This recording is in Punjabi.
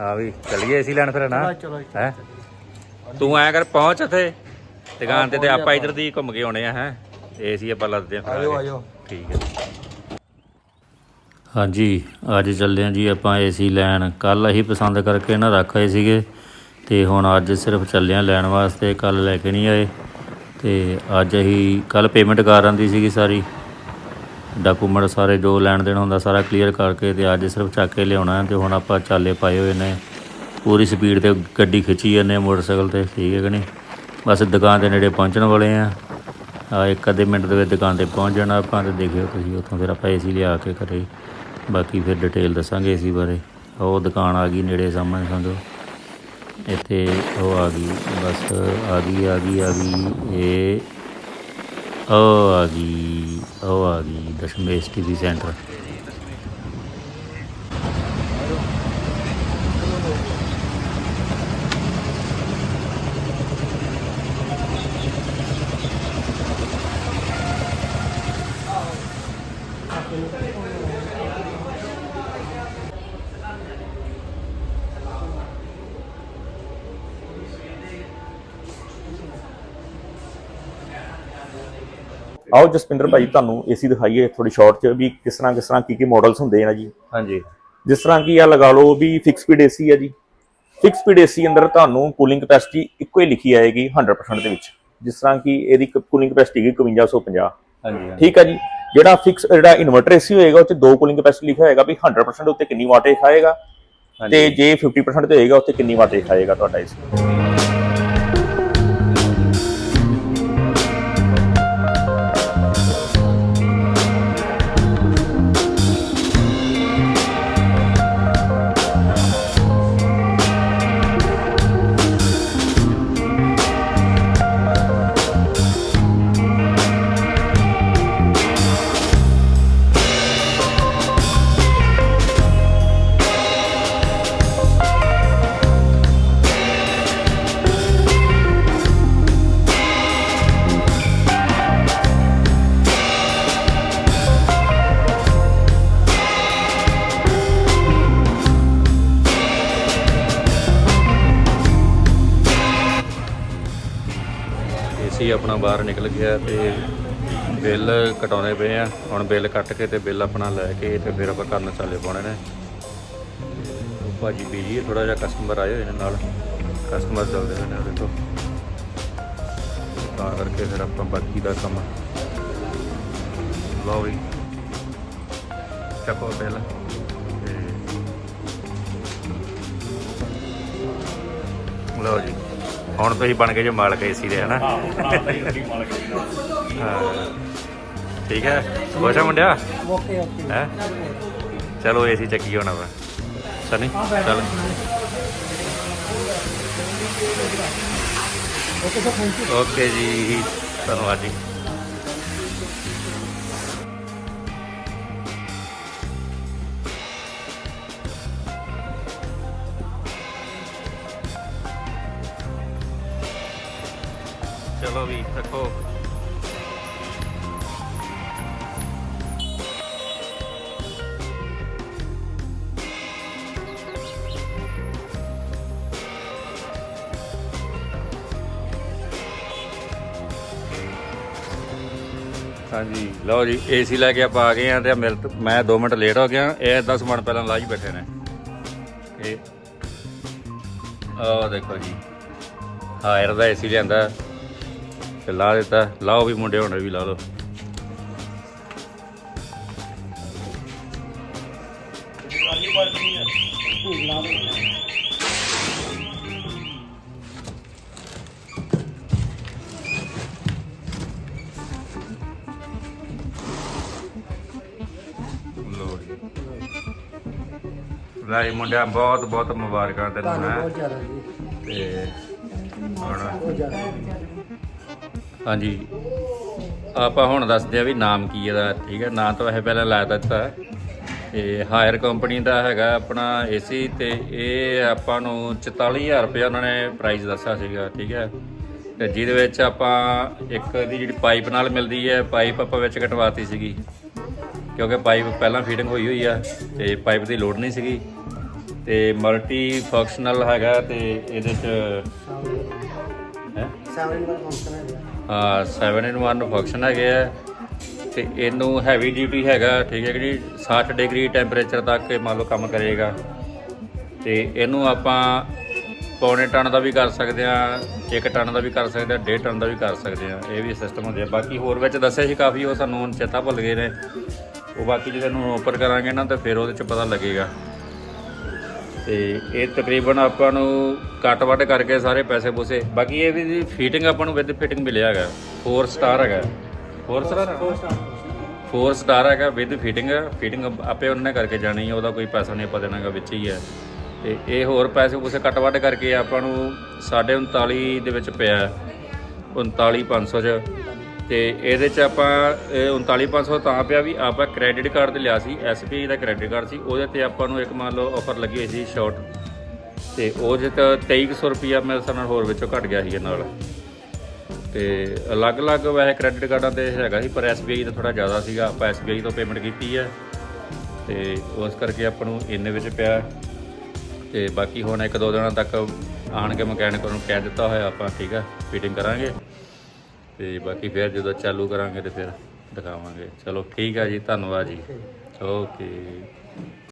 ਆ ਵੀ ਚੱਲੀਏ ਏਸੀ ਲੈਣ ਫਿਰ ਨਾ ਚਲੋ ਹੈ? ਤੂੰ ਐ ਕਰ ਪਹੁੰਚ ਇੱਥੇ। ਦੁਕਾਨ ਤੇ ਤੇ ਆਪਾਂ ਇਧਰ ਦੀ ਘੁੰਮ ਕੇ ਆਉਣੇ ਆ ਹੈ? ਏਸੀ ਆਪਾਂ ਲੱਦਦੇ ਆ ਆਇਓ ਆਇਓ ਠੀਕ ਹੈ। ਹਾਂਜੀ ਅੱਜ ਚੱਲੇ ਹਾਂ ਜੀ ਆਪਾਂ ਏਸੀ ਲੈਣ। ਕੱਲ ਅਸੀਂ ਪਸੰਦ ਕਰਕੇ ਨਾ ਰੱਖ ਆਏ ਸੀਗੇ ਤੇ ਹੁਣ ਅੱਜ ਸਿਰਫ ਚੱਲੇ ਹਾਂ ਲੈਣ ਵਾਸਤੇ ਕੱਲ ਲੈ ਕੇ ਨਹੀਂ ਆਏ। ਤੇ ਅੱਜ ਅਸੀਂ ਕੱਲ ਪੇਮੈਂਟ ਕਰ ਆਂਦੀ ਸੀਗੀ ਸਾਰੀ। ਡਾਕੂਮੈਂਟ ਸਾਰੇ ਜੋ ਲੈਣ ਦੇਣ ਹੁੰਦਾ ਸਾਰਾ ਕਲੀਅਰ ਕਰਕੇ ਤੇ ਅੱਜ ਸਿਰਫ ਚੱਕ ਕੇ ਲਿਆਉਣਾ ਹੈ ਤੇ ਹੁਣ ਆਪਾਂ ਚਾਲੇ ਪਾਏ ਹੋਏ ਨੇ। ਪੂਰੀ ਸਪੀਡ ਤੇ ਗੱਡੀ ਖਿੱਚੀ ਜਾਂਦੇ ਹਾਂ ਮੋਟਰਸਾਈਕਲ ਤੇ, ਠੀਕ ਹੈ ਕਿ ਨਹੀਂ? ਬਸ ਦੁਕਾਨ ਦੇ ਨੇੜੇ ਪਹੁੰਚਣ ਵਾਲੇ ਆ। ਆ ਇੱਕ ਅੱਧੇ ਮਿੰਟ ਦੇ ਵਿੱਚ ਦੁਕਾਨ ਤੇ ਪਹੁੰਚ ਜਾਣਾ ਆਪਾਂ ਤੇ ਦੇਖਿਓ ਤੁਸੀਂ, ਉੱਥੋਂ ਫਿਰ ਆਪਾਂ ਏਸੀ ਲਿਆ ਕੇ ਘਰੇ। ਬਾਕੀ ਫਿਰ ਡਿਟੇਲ ਦੱਸਾਂਗੇ ਏਸੀ ਬਾਰੇ। ਉਹ ਦੁਕਾਨ ਆ ਗਈ ਨੇੜੇ ਸਾਹਮਣੇ ਸਮਝੋ। ਇੱਥੇ ਉਹ ਆ ਗਈ, ਬਸ ਆ ਗਈ ਆ ਗਈ ਆ ਗਈ, ਇਹ ਉਹ ਆ ਗਈ ਉਹ ਆ ਗਈ ਦਸ਼ਮੇਸ਼ ਟੀਵੀ ਸੈਂਟਰ ਆਓ ਜਸਪਿੰਦਰ ਭਾਈ ਤੁਹਾਨੂੰ ਏਸੀ ਦਿਖਾਈਏ ਥੋੜੀ ਸ਼ਾਰਟ ਚ ਵੀ ਕਿਸ ਤਰ੍ਹਾਂ ਕਿਸ ਤਰ੍ਹਾਂ ਕੀ ਕੀ ਮਾਡਲਸ ਹੁੰਦੇ ਆ ਜੀ। ਹਾਂਜੀ। ਜਿਸ ਤਰ੍ਹਾਂ ਕੀ ਆ ਲਗਾ ਲਓ ਵੀ ਫਿਕਸ ਸਪੀਡ ਏਸੀ ਹੈ ਜੀ। ਫਿਕਸ ਸਪੀਡ ਏਸੀ ਅੰਦਰ ਤੁਹਾਨੂੰ ਕੂਲਿੰਗ ਕਪੈਸਿਟੀ ਇੱਕੋ ਹੀ ਲਿਖੀ ਆਏਗੀ 100% ਦੇ ਵਿੱਚ। ਜਿਸ ਤਰ੍ਹਾਂ ਕਿ ਇਹਦੀ ਕੂਲਿੰਗ ਕਪੈਸਿਟੀ ਹੈਗੀ 5150 ਹਾਂਜੀ ਠੀਕ ਹੈ ਜੀ। ਜਿਹੜਾ ਫਿਕਸ ਜਿਹੜਾ ਇਨਵਰਟਰ ਏਸੀ ਹੋਏਗਾ 'ਚ ਦੋ ਕੂਲਿੰਗ ਕਪੈਸਿਟੀ ਲਿਖਿਆ ਹੋਏਗਾ ਵੀ 100% ਉੱਤੇ ਕਿੰਨੀ ਵਾਟੇਜ ਖਾਏਗਾ ਤੇ ਜੇ 50% ਤੇ ਹੋਏਗਾ ਉੱਤੇ ਕਿੰਨੀ ਵਾਟੇਜ ਖਾਏਗਾ ਤੁਹਾਡਾ ਏਸੀ ਆਪਣਾ ਬਾਹਰ ਨਿਕਲ ਗਿਆ ਤੇ ਬਿੱਲ ਕਟਾਉਣੇ ਪਏ ਆ। ਹੁਣ ਬਿੱਲ ਕੱਟ ਕੇ ਤੇ ਬਿੱਲ ਆਪਣਾ ਲੈ ਕੇ ਤੇ ਫਿਰ ਆਪਾਂ ਕਰਨ ਚਾਲੇ ਪਾਉਣੇ ਨੇ। ਉਹ ਭਾਜੀ ਬੀਜੀ ਥੋੜਾ ਜਿਹਾ ਕਸਟਮਰ ਆਏ ਹੋਏ ਨੇ ਨਾਲ। ਕਸਟਮਰ ਚੱਲਦੇ ਹੋਏ ਨੇ ਉਹ ਦੇਖੋ ਤਾਂ ਕਰਕੇ ਫਿਰ ਆਪਾਂ ਬਾਕੀ ਦਾ ਕੰਮ। ਲਓ ਵੀ। ਚੱਕੋ ਬਿੱਲ। ਤੇ ਲਓ ਜੀ। ਹੁਣ ਤੁਸੀਂ ਬਣ ਗਏ ਜੋ ਮਾਲਕ ਏਸੀ ਦੇ ਹਨਾ? ਹਾਂ ਠੀਕ ਹੈ? ਖੁਸ਼ ਆ ਮੁੰਡਿਆ? Okay okay. ਹੈ? ਚਲੋ ਏਸੀ ਚੱਕੀ ਹੋਣਾ ਵਾ ਸਨੀ ਚਲ। Okay sir thank you okay ਜੀ ਧੰਨਵਾਦ ਜੀ। ਚਲੋ ਵੀ ਰੱਖੋ। ਹਾਂਜੀ, ਲਓ ਜੀ ਏਸੀ ਲੈ ਕੇ ਆਪਾਂ ਆ ਗਏ ਆ ਤੇ ਮਿਲ ਮੈਂ 2 ਮਿੰਟ ਲੇਟ ਹੋ ਗਿਆ, ਇਹ 10 ਮਿੰਟ ਪਹਿਲਾਂ ਲਾਜ ਬੈਠੇ ਨੇ। ਇਹ, ਆਹ ਦੇਖੋ ਜੀ, ਹਾਇਰ ਦਾ ਏਸੀ ਲਿਆਂਦਾ। ਤੇ ਲਾ ਦਿੱਤਾ। ਲਾਓ ਵੀ ਮੁੰਡੇ ਹੁਣ ਵੀ ਲਾ ਲਓ। ਲਓ ਜੀ। ਲੈ ਮੁੰਡਿਆਂ ਬਹੁਤ ਬਹੁਤ ਮੁਬਾਰਕਾਂ ਤੈਨੂੰ ਹੈ। ਤੇ ਹੁਣ ਬਹੁਤ ਜ਼ਿਆਦਾ। ਹਾਂਜੀ। ਆਪਾਂ ਹੁਣ ਦੱਸਦੇ ਆ ਵੀ ਨਾਮ ਕੀ ਇਹਦਾ, ਠੀਕ ਹੈ? ਨਾਂ ਤਾਂ ਇਹ ਪਹਿਲਾਂ ਲਾ ਦਿੱਤਾ। ਹੈ। ਤੇ ਹਾਇਰ ਕੰਪਨੀ ਦਾ ਹੈਗਾ ਆਪਣਾ ਏਸੀ ਤੇ ਇਹ ਆਪਾਂ ਨੂੰ 44000 ਰੁਪਏ ਉਹਨਾਂ ਨੇ ਪ੍ਰਾਈਸ ਦੱਸਿਆ ਸੀਗਾ, ਠੀਕ ਹੈ? ਤੇ ਜਿਹਦੇ ਵਿੱਚ ਆਪਾਂ ਇੱਕ ਦੀ ਜਿਹੜੀ ਪਾਈਪ ਨਾਲ ਮਿਲਦੀ ਹੈ ਪਾਈਪ ਆਪਾਂ ਵਿੱਚ ਕਟਵਾਤੀ ਸੀਗੀ। ਕਿਉਂਕਿ ਪਾਈਪ ਪਹਿਲਾਂ ਫੀਡਿੰਗ ਹੋਈ ਹੋਈ ਆ ਤੇ ਪਾਈਪ ਦੀ ਲੋੜ ਨਹੀਂ ਸੀਗੀ। ਤੇ ਮਲਟੀ ਫੰਕਸ਼ਨਲ ਹੈਗਾ ਤੇ ਇਹਦੇ ਚ ਹੈ। ਸੈਵਨ ਵਾਲਾ ਫੰਕਸ਼ਨ ਹੈ ਜੀ ਹਾਂ 7 in 1 ਫੰਕਸ਼ਨ ਹੈਗੇ ਆ ਤੇ ਇਹਨੂੰ ਹੈਵੀ ਡਿਊਟੀ ਹੈਗਾ ਠੀਕ ਹੈ ਜੀ? 60 ਡਿਗਰੀ ਟੈਂਪਰੇਚਰ ਤੱਕ ਇਹ ਮੰਨ ਲਓ ਕੰਮ ਕਰੇਗਾ। ਤੇ ਇਹਨੂੰ ਆਪਾਂ ਪੌਣੇ ਟਨ ਦਾ ਵੀ ਕਰ ਸਕਦੇ ਆ 1 ਟਨ ਦਾ ਵੀ ਕਰ ਸਕਦੇ ਆ 1.5 ਟਨ ਦਾ ਵੀ ਕਰ ਸਕਦੇ ਆ ਇਹ ਵੀ ਸਿਸਟਮ ਹੁੰਦੇ ਆ ਬਾਕੀ ਹੋਰ ਵਿੱਚ ਦੱਸਿਆ ਸੀ ਕਾਫੀ ਉਹ ਸਾਨੂੰ ਹੁਣ ਚੇਤਾ ਭੁੱਲ ਗਏ ਨੇ। ਉਹ ਬਾਕੀ ਜਦੋਂ ਇਹਨੂੰ ਓਪਨ ਕਰਾਂਗੇ ਨਾ ਤਾਂ ਫਿਰ ਉਹਦੇ ਚ ਪਤਾ ਲੱਗੇਗਾ। ਤੇ ਇਹ ਤਕਰੀਬਨ ਆਪਾਂ ਨੂੰ ਕੱਟ ਵੱਟ ਕਰਕੇ ਸਾਰੇ ਪੈਸੇ ਪੂਸੇ। ਬਾਕੀ ਇਹ ਵੀ ਫੀਟਿੰਗ ਆਪਾਂ ਨੂੰ ਵਿਦ ਫਿਟਿੰਗ ਮਿਲਿਆ ਹੈਗਾ। 4 ਸਟਾਰ ਹੈਗਾ। 4 ਸਟਾਰ 4 ਸਟਾਰ ਹੈਗਾ ਵਿਦ ਫਿਟਿੰਗ ਫਿਟਿੰਗ ਆਪੇ ਉਹਨਾਂ ਨੇ ਕਰਕੇ ਜਾਣੀ ਹੈ ਉਹਦਾ ਕੋਈ ਪੈਸਾ ਨਹੀਂ ਆਪਾਂ ਦੇਣਾਗਾ ਵਿੱਚ ਹੀ ਹੈ ਤੇ ਇਹ ਹੋਰ ਪੈਸੇ ਪੂਸੇ ਕੱਟ ਵੱਟ ਕਰਕੇ ਆਪਾਂ ਨੂੰ 39.5 ਦੇ ਵਿੱਚ ਪਿਆ। ਹੈ। 39500 ਚ। ਤੇ ਇਹਦੇ ਚ ਆਪਾਂ, ਇਹ 39500 ਤਾਂ ਪਿਆ ਵੀ ਆਪਾਂ ਕ੍ਰੈਡਿਟ ਕਾਰਡ ਤੇ ਲਿਆ ਸੀ SBI ਦਾ ਕ੍ਰੈਡਿਟ ਕਾਰਡ ਸੀ, ਉਹਦੇ ਤੇ ਆਪਾਂ ਨੂੰ ਇੱਕ ਮੰਨ ਲਓ ਆਫਰ ਲੱਗੀ ਹੋਈ ਸੀ ਸ਼ਾਰਟ ਤੇ ਉਹ ਚ ਤਾਂ 2300 ਰੁਪਿਆ ਮੇਰੇ ਹਿਸਾਬ ਨਾਲ ਹੋਰ ਵਿੱਚੋਂ ਘਟ ਗਿਆ ਸੀ ਇਹ ਨਾਲ। ਤੇ ਅਲੱਗ-ਅਲੱਗ ਵੈਸੇ ਕ੍ਰੈਡਿਟ ਕਾਰਡਾਂ ਤੇ ਹੈਗਾ ਸੀ, ਪਰ SBI ਦਾ ਥੋੜਾ ਜ਼ਿਆਦਾ ਸੀਗਾ, ਆਪਾਂ SBI ਤੋਂ ਪੇਮੈਂਟ ਕੀਤੀ ਹੈ ਤੇ ਉਸ ਕਰਕੇ ਆਪਾਂ ਨੂੰ ਇੰਨੇ ਵਿੱਚ ਪਿਆ। ਤੇ ਬਾਕੀ ਹੁਣ ਇੱਕ ਦੋ ਦਿਨਾਂ ਤੱਕ ਆਣ ਕੇ ਮਕੈਨਿਕ ਨੂੰ ਕਹਿ ਦਿੱਤਾ ਹੋਇਆ ਆਪਾਂ, ਠੀਕ ਆ ਫਿਟਿੰਗ ਕਰਾਂਗੇ। ਤੇ ਬਾਕੀ ਫਿਰ ਜਦੋਂ ਚਾਲੂ ਕਰਾਂਗੇ ਤੇ ਫਿਰ ਦਿਖਾਵਾਂਗੇ। ਚਲੋ ਠੀਕ ਆ ਜੀ, ਧੰਨਵਾਦ ਜੀ। ਓਕੇ।